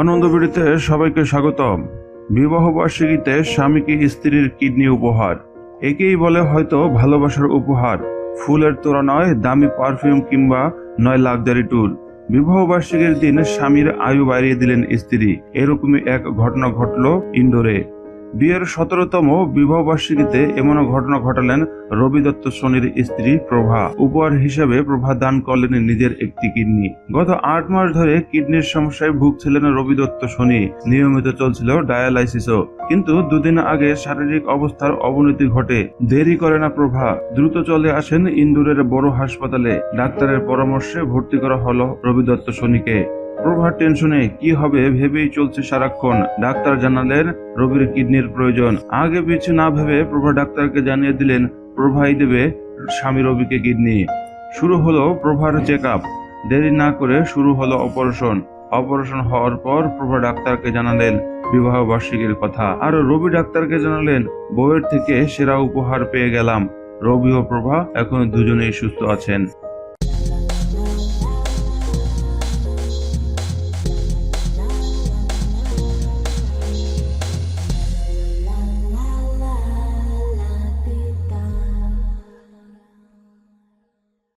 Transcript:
আনন্দবিড়িতে সবাইকে স্বাগতম। বিবাহ বার্ষিকীতে স্বামীকে স্ত্রীর কিডনি উপহার। একেই বলে হয়তো ভালোবাসার উপহার। ফুলের তোরা নয় দামি পারফিউম কিংবা নয় লাক্সারি ট্যুর বিবাহ বার্ষিকীর দিন স্বামীর আয়ু বাড়িয়ে দিলেন স্ত্রী। এরকমই এক ঘটনা ঘটল ইন্দোরে। বিয়ের সতেরোতম বিবাহ বার্ষিকীতে এমন ঘটনা ঘটালেন রবি দত্ত সোনির স্ত্রী প্রভা। উপহার হিসেবে প্রভা দান করলেন নিজের একটি কিডনি। গত আট মাস ধরে কিডনির সমস্যায় ভুগছিলেন রবি দত্ত সোনি। নিয়মিত চলছিল ডায়ালাইসিসও। কিন্তু দুদিন আগে শারীরিক অবস্থার অবনতি ঘটে। দেরি করে না প্রভা। দ্রুত চলে আসেন ইন্দোরের বড় হাসপাতালে। ডাক্তারের পরামর্শে ভর্তি করা হলো রবি দত্ত সোনিকে। প্রভার টেনশনে কি হবে ভেবেই চলছে সারাক্ষণ। ডাক্তার জানালেন রবির কিডনির প্রয়োজন। আগে পিছু না ভেবে প্রভা ডাক্তারকে জানিয়ে দিলেন, প্রভাই দেবে স্বামী রবিকে কিডনি। শুরু হলো প্রভার চেক আপ দেরি না করে শুরু হলো অপারেশন। অপারেশন হওয়ার পর প্রভা ডাক্তারকে জানালেন, বিবাহ বার্ষিকীর কথা। আর রবি ডাক্তারকে জানালেন, বউয়ের থেকে সেরা উপহার পেয়ে গেলাম। রবি ও প্রভা এখন দুজনেই সুস্থ আছেন।